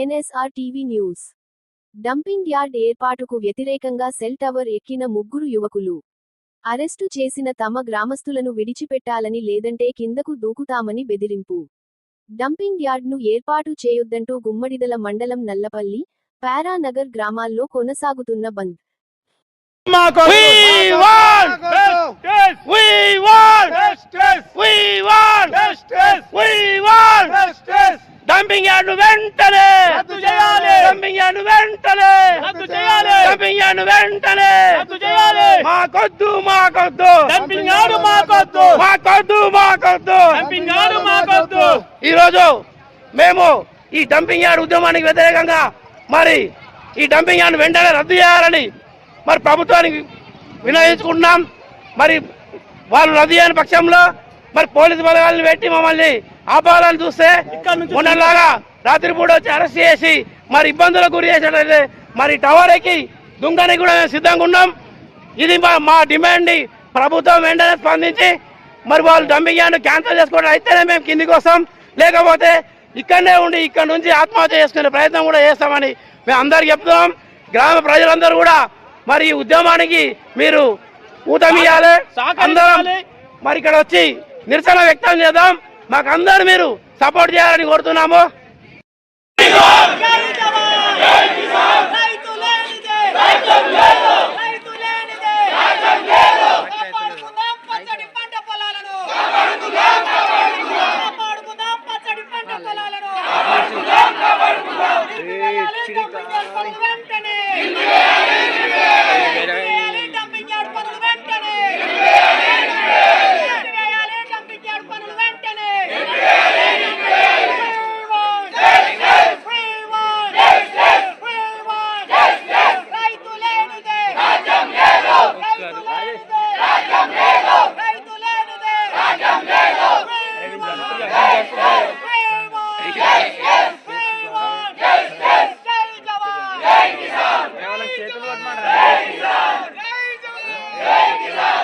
NSR TV news. Dumping yard ఏర్పాటుకు వ్యతిరేకంగా cell tower ఎక్కిన ముగ్గురు యువకులు. అరెస్టు చేసిన తమ గ్రామస్తులను విడిచిపెట్టాలని లేదంటే కిందకు దూకుతామని బెదిరింపు. డంపింగ్ యార్డ్ను ఏర్పాటు చేయొద్దంటూ గుమ్మడిదల మండలం నల్లపల్లి పారానగర్ గ్రామాల్లో కొనసాగుతున్న బంద్. We want Justice! We want Justice! We want Justice! We want Justice! వెంటనే చేయాలి! వెంటనే యార్డ్ వెంటనే రద్దు చేయాలి! మాకొద్దు మాకొద్దు యార్డు మాకొద్దు! మాకొద్దు మాకొద్దు యార్డు మాకొద్దు! ఈరోజు మేము ఈ డంపింగ్ యార్డ్ ఉద్యమానికి వ్యతిరేకంగా మరి ఈ డంపింగ్ యార్డ్ వెంటనే రద్దు చేయాలని మరి ప్రభుత్వానికి వినయించుకుంటున్నాం మరి వాళ్ళు రద్దు చేయని పక్షంలో మరి పోలీసు బలగాలను పెట్టి మమ్మల్ని ఆపాలని చూస్తే మొన్నలాగా రాత్రిపూట వచ్చి అరెస్ట్ చేసి మరి ఇబ్బందులకు గురి చేసినట్లయితే మరి టవర్ ఎక్కి దుంగనికి కూడా మేము సిద్ధంగా ఉన్నాం. ఇది మా మా డిమాండ్ ప్రభుత్వం వెంటనే స్పందించి మరి వాళ్ళు డంపింగ్ యార్డ్ క్యాన్సిల్ చేసుకోవడం అయితేనే మేము కిందికి వస్తాం. లేకపోతే ఇక్కడనే ఉండి ఇక్కడ నుంచి ఆత్మహత్య చేసుకునే ప్రయత్నం కూడా చేస్తామని మేము అందరికి చెప్తున్నాం. గ్రామ ప్రజలందరూ కూడా మరి ఈ ఉద్యమానికి మీరు ఊతమియాలి. అందరం మరి ఇక్కడ వచ్చి నిరసన వ్యక్తం చేద్దాం. మాకు అందరు మీరు సపోర్ట్ చేయాలని కోరుతున్నాము. की जय